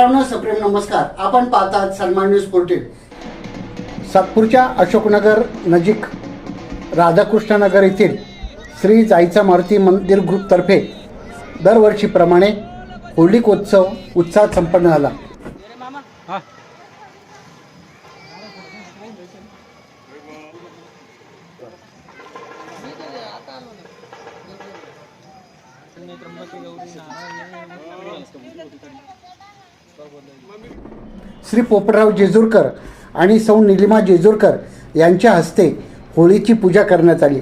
मित्रांनो सप्रेम नमस्कार. आपण पाहतात सन्मान न्यूज फोर्टीन सातपूरच्या अशोकनगर नजीक राधाकृष्णनगर येथील श्री जाईचा मारुती मंदिर ग्रुपतर्फे दरवर्षीप्रमाणे होलिकोत्सव उत्साहात संपन्न झाला. श्री पोपटराव जेजूरकर आणि सौ निलिमा जेजूरकर यांच्या हस्ते होळीची पूजा करण्यात आली.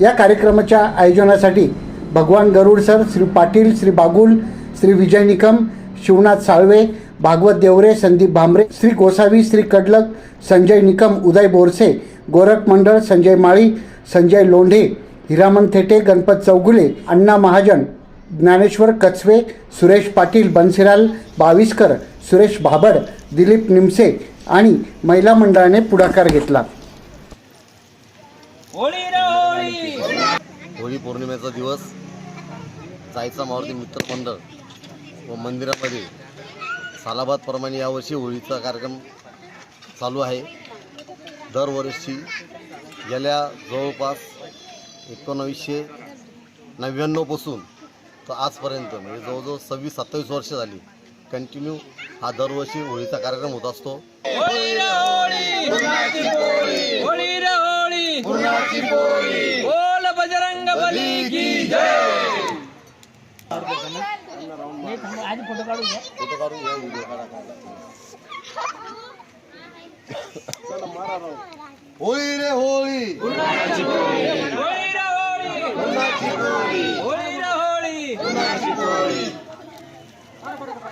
या कार्यक्रमाच्या आयोजनासाठी भगवान गरुड सर श्री पाटील श्री बागुल श्री विजय निकम शिवनाथ साळवे भागवत देवरे संदीप भांबरे श्री गोसावी श्री कडलक संजय निकम उदय बोरसे गोरख मंडळ संजय माळी संजय लोंढे हिरामन थेटे गणपत चौगुले अण्णा महाजन ज्ञानेश्वर कचवे सुरेश पाटील बनसिराल बाविस्कर सुरेश भाबड दिलीप निमसे आणि महिला मंडळाने पुढाकार घेतला. होळी पौर्णिमेचा दिवस जायचा मारुती मित्र मंडळ व मंदिरामध्ये सालाबादप्रमाणे यावर्षी होळीचा कार्यक्रम चालू आहे. दरवर्षी गेल्या जवळपास एकोणावीसशे नव्याण्णवपासून तर आजपर्यंत म्हणजे जवळजवळ सव्वीस सत्तावीस वर्ष झाली. कंटिन्यू हा दरवर्षी होळीचा कार्यक्रम होत असतो. होळी रे होळी. होळी रे होळी. बोल बजरंग बली की जय होळी रे होळी. होळी रे होळी होळी रे होळी